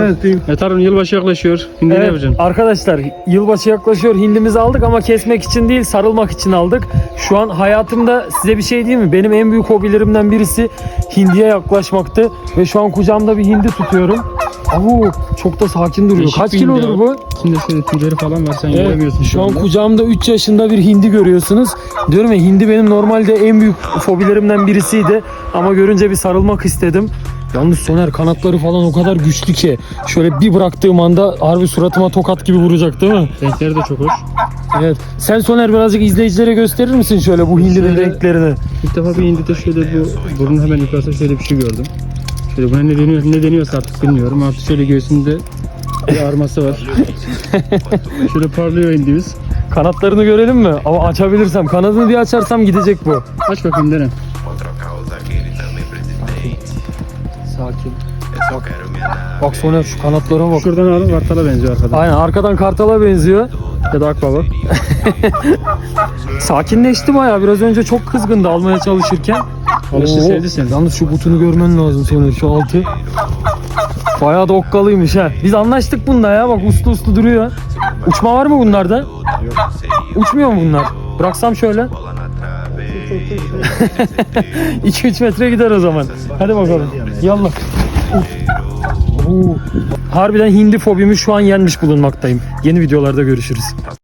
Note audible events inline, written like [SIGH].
Evet. Evet Harun yılbaşı yaklaşıyor. Ne Evet, yapacaksın? arkadaşlar yılbaşı yaklaşıyor. Hindimizi aldık ama kesmek için değil sarılmak için aldık. Şu an hayatımda size bir şey diyeyim mi? Benim en büyük hobilerimden birisi hindiye yaklaşmaktı. Ve şu an kucağımda bir hindi tutuyorum. Avu çok da sakin duruyor. Değişik Kaç bir kilodur hindi bu? abi. İçinde şöyle tüyleri falan var sen göremiyorsun. şu an anda. kucağımda 3 yaşında bir hindi görüyorsunuz. Diyorum ya hindi benim normalde en büyük fobilerimden birisiydi. Ama görünce bir sarılmak istedim. Yalnız Soner kanatları falan o kadar güçlü ki şöyle bir bıraktığım anda harbi suratıma tokat gibi vuracak değil mi? Renkleri de çok hoş. Evet. Sen Soner birazcık izleyicilere gösterir misin şöyle bu hindinin Şöyle- renklerini? İlk defa bir indide şöyle bu burnun hemen yukarısında şöyle bir şey gördüm. Şöyle buna ne deniyor ne deniyorsa artık bilmiyorum. Artık şöyle göğsünde bir arması var. [LAUGHS] şöyle parlıyor indimiz. Kanatlarını görelim mi? Ama açabilirsem kanadını bir açarsam gidecek bu. Aç bakayım dene. Sakin. Bak, Soner şu kanatlara bak. Şuradan alın kartala benziyor arkada. Aynen arkadan kartala benziyor. Ya da akbaba. [LAUGHS] Sakinleşti bayağı. Biraz önce çok kızgındı almaya çalışırken. Sevdi seni. Yalnız şu butunu görmen lazım Soner şu altı. Bayağı da okkalıymış ha. Biz anlaştık bunda ya bak uslu uslu duruyor. Uçma var mı bunlarda? Uçmuyor mu bunlar? Bıraksam şöyle. [LAUGHS] 2-3 metre gider o zaman. Hadi bakalım. Yallah. Harbiden hindi fobimi şu an yenmiş bulunmaktayım. Yeni videolarda görüşürüz.